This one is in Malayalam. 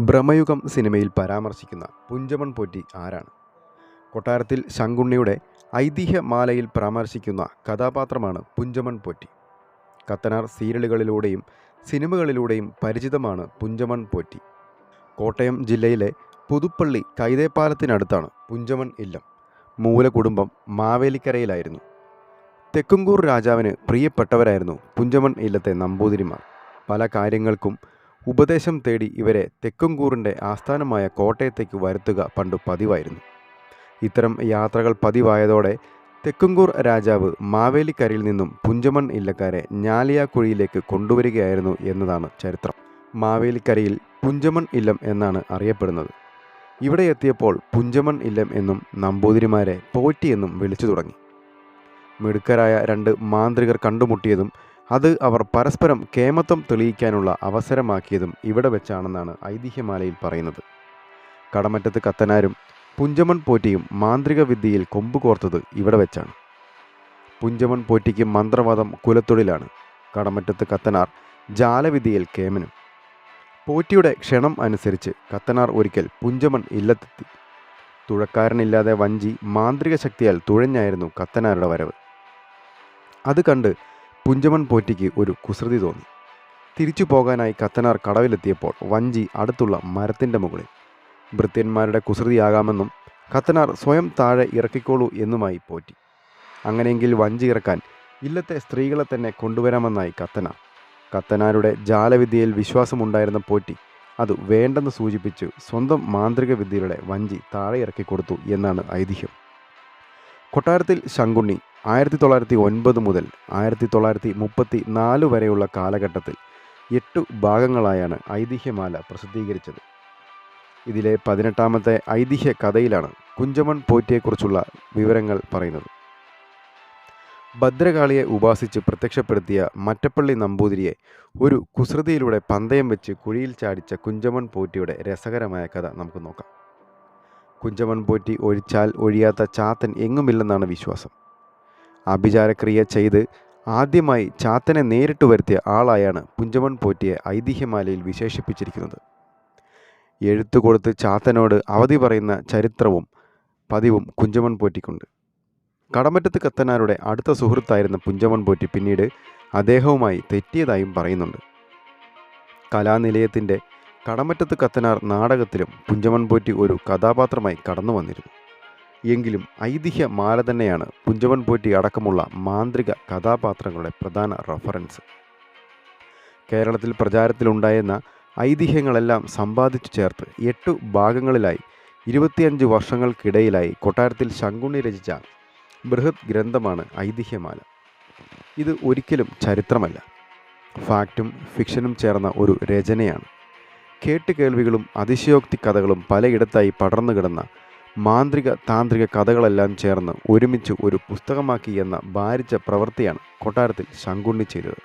ഭ്രമയുഗം സിനിമയിൽ പരാമർശിക്കുന്ന പുഞ്ചമൺ പോറ്റി ആരാണ്? കൊട്ടാരത്തിൽ ശങ്കുണ്ണിയുടെ ഐതിഹ്യമാലയിൽ പരാമർശിക്കുന്ന കഥാപാത്രമാണ് പുഞ്ചമൺ പോറ്റി. കത്തനാർ സീരിയലുകളിലൂടെയും സിനിമകളിലൂടെയും പരിചിതമാണ് പുഞ്ചമൺ പോറ്റി. കോട്ടയം ജില്ലയിലെ പുതുപ്പള്ളി കൈതേപ്പാലത്തിനടുത്താണ് പുഞ്ചമൺ ഇല്ലം. മൂല കുടുംബം മാവേലിക്കരയിലായിരുന്നു. തെക്കുംകൂർ രാജാവിന് പ്രിയപ്പെട്ടവരായിരുന്നു പുഞ്ചമൺ ഇല്ലത്തെ നമ്പൂതിരിമാർ. പല കാര്യങ്ങൾക്കും ഉപദേശം തേടി ഇവരെ തെക്കുംകൂറിന്റെ ആസ്ഥാനമായ കോട്ടയത്തേക്ക് വരുത്തുക പണ്ടു പതിവായിരുന്നു. ഇത്തരം യാത്രകൾ പതിവായതോടെ തെക്കുംകൂർ രാജാവ് മാവേലിക്കരയിൽ നിന്നും പുഞ്ചമൺ ഇല്ലക്കാരെ ഞാലിയാക്കുഴിയിലേക്ക് കൊണ്ടുവരികയായിരുന്നു എന്നതാണ് ചരിത്രം. മാവേലിക്കരയിൽ പുഞ്ചമൺ ഇല്ലം എന്നാണ് അറിയപ്പെടുന്നത്. ഇവിടെ എത്തിയപ്പോൾ പുഞ്ചമൺ ഇല്ലം എന്നും നമ്പൂതിരിമാരെ പോറ്റി എന്നും വിളിച്ചു തുടങ്ങി. മിടുക്കരായ രണ്ട് മാന്ത്രികർ കണ്ടുമുട്ടിയതും അത് അവർ പരസ്പരം കേമത്വം തെളിയിക്കാനുള്ള അവസരമാക്കിയതും ഇവിടെ വെച്ചാണെന്നാണ് ഐതിഹ്യമാലയിൽ പറയുന്നത്. കടമറ്റത്ത് കത്തനാരും പുഞ്ചമൺ പോറ്റിയും മാന്ത്രിക വിദ്യയിൽ കൊമ്പ് കോർത്തത് ഇവിടെ വെച്ചാണ്. പുഞ്ചമൺ പോറ്റിക്ക് മന്ത്രവാദം കുലത്തൊഴിലാണ്. കടമറ്റത്ത് കത്തനാർ ജാലവിദ്യയിൽ കേമനും. പോറ്റിയുടെ ക്ഷണം അനുസരിച്ച് കത്തനാർ ഒരിക്കൽ പുഞ്ചമൺ ഇല്ലത്തെത്തി. തുഴക്കാരനില്ലാതെ വഞ്ചി മാന്ത്രിക ശക്തിയാൽ തുഴഞ്ഞായിരുന്നു കത്തനാരുടെ വരവ്. അത് കണ്ട് പുഞ്ചമൺ പോറ്റിക്ക് ഒരു കുസൃതി തോന്നി. തിരിച്ചു പോകാനായി കത്തനാർ കടവിലെത്തിയപ്പോൾ വഞ്ചി അടുത്തുള്ള മരത്തിന്റെ മുകളിൽ. ഭൃത്യന്മാരുടെ കുസൃതിയാകാമെന്നും കത്തനാർ സ്വയം താഴെ ഇറക്കിക്കോളൂ എന്നുമായി പോറ്റി. അങ്ങനെയെങ്കിൽ വഞ്ചി ഇറക്കാൻ ഇല്ലത്തെ സ്ത്രീകളെ തന്നെ കൊണ്ടുവരാമെന്നായി കത്തനാർ. കത്തനാരുടെ ജാലവിദ്യയിൽ വിശ്വാസമുണ്ടായിരുന്ന പോറ്റി അത് വേണ്ടെന്ന് സൂചിപ്പിച്ച് സ്വന്തം മാന്ത്രിക വിദ്യയുടെ വഞ്ചി താഴെ ഇറക്കിക്കൊടുത്തു എന്നാണ് ഐതിഹ്യം. കൊട്ടാരത്തിൽ ശങ്കുണ്ണി ആയിരത്തി തൊള്ളായിരത്തി ഒൻപത് മുതൽ ആയിരത്തി തൊള്ളായിരത്തി മുപ്പത്തി നാല് വരെയുള്ള കാലഘട്ടത്തിൽ എട്ട് ഭാഗങ്ങളായാണ് ഐതിഹ്യമാല പ്രസിദ്ധീകരിച്ചത്. ഇതിലെ പതിനെട്ടാമത്തെ ഐതിഹ്യ കഥയിലാണ് കുഞ്ചമൺ പോറ്റിയെക്കുറിച്ചുള്ള വിവരങ്ങൾ പറയുന്നത്. ഭദ്രകാളിയെ ഉപാസിച്ച് പ്രത്യക്ഷപ്പെടുത്തിയ മറ്റപ്പള്ളി നമ്പൂതിരിയെ ഒരു കുസൃതിയിലൂടെ പന്തയം വെച്ച് കുഴിയിൽ ചാടിച്ച കുഞ്ചമൺ പോറ്റിയുടെ രസകരമായ കഥ നമുക്ക് നോക്കാം. കുഞ്ചമൺ പോറ്റി ഒഴിച്ചാൽ ഒഴിയാത്ത ചാത്തൻ എങ്ങുമില്ലെന്നാണ് വിശ്വാസം. ആഭിചാരക്രിയ ചെയ്ത് ആദ്യമായി ചാത്തനെ നേരിട്ട് വരുത്തിയ ആളായാണ് പുഞ്ചമൺ പോറ്റിയെ ഐതിഹ്യമാലയിൽ വിശേഷിപ്പിച്ചിരിക്കുന്നത്. എഴുത്തു കൊടുത്ത് ചാത്തനോട് അവധി പറയുന്ന ചരിത്രവും പതിവും കുഞ്ചമൺ പോറ്റിക്കുണ്ട്. കടമറ്റത്ത് കത്തനാരുടെ അടുത്ത സുഹൃത്തായിരുന്ന പുഞ്ചമൺ പോറ്റി പിന്നീട് അദ്ദേഹവുമായി തെറ്റിയതായും പറയുന്നുണ്ട്. കലാനിലയത്തിന്റെ കടമറ്റത്ത് കത്തനാർ നാടകത്തിലും പുഞ്ചമൺ പോറ്റി ഒരു കഥാപാത്രമായി കടന്നു വന്നിരുന്നു എങ്കിലും ഐതിഹ്യ മാല തന്നെയാണ് പുഞ്ചവൻ പോറ്റി അടക്കമുള്ള മാന്ത്രിക കഥാപാത്രങ്ങളുടെ പ്രധാന റഫറൻസ്. കേരളത്തിൽ പ്രചാരത്തിലുണ്ടായിരുന്ന ഐതിഹ്യങ്ങളെല്ലാം സമ്പാദിച്ചു ചേർത്ത് എട്ടു ഭാഗങ്ങളിലായി ഇരുപത്തിയഞ്ച് വർഷങ്ങൾക്കിടയിലായി കൊട്ടാരത്തിൽ ശങ്കുണ്ണി രചിച്ച ബൃഹത് ഗ്രന്ഥമാണ് ഐതിഹ്യമാല. ഇത് ഒരിക്കലും ചരിത്രമല്ല. ഫാക്റ്റും ഫിക്ഷനും ചേർന്ന ഒരു രചനയാണ്. കേട്ടുകേൾവികളും അതിശയോക്തി കഥകളും പലയിടത്തായി പടർന്നു കിടന്ന മാന്ത്രിക താന്ത്രിക കഥകളെല്ലാം ചേർന്ന് ഒരുമിച്ച് ഒരു പുസ്തകമാക്കി എന്ന ഭാരിച്ച പ്രവൃത്തിയാണ് കൊട്ടാരത്തിൽ ശങ്കുണ്ണി ചെയ്തത്.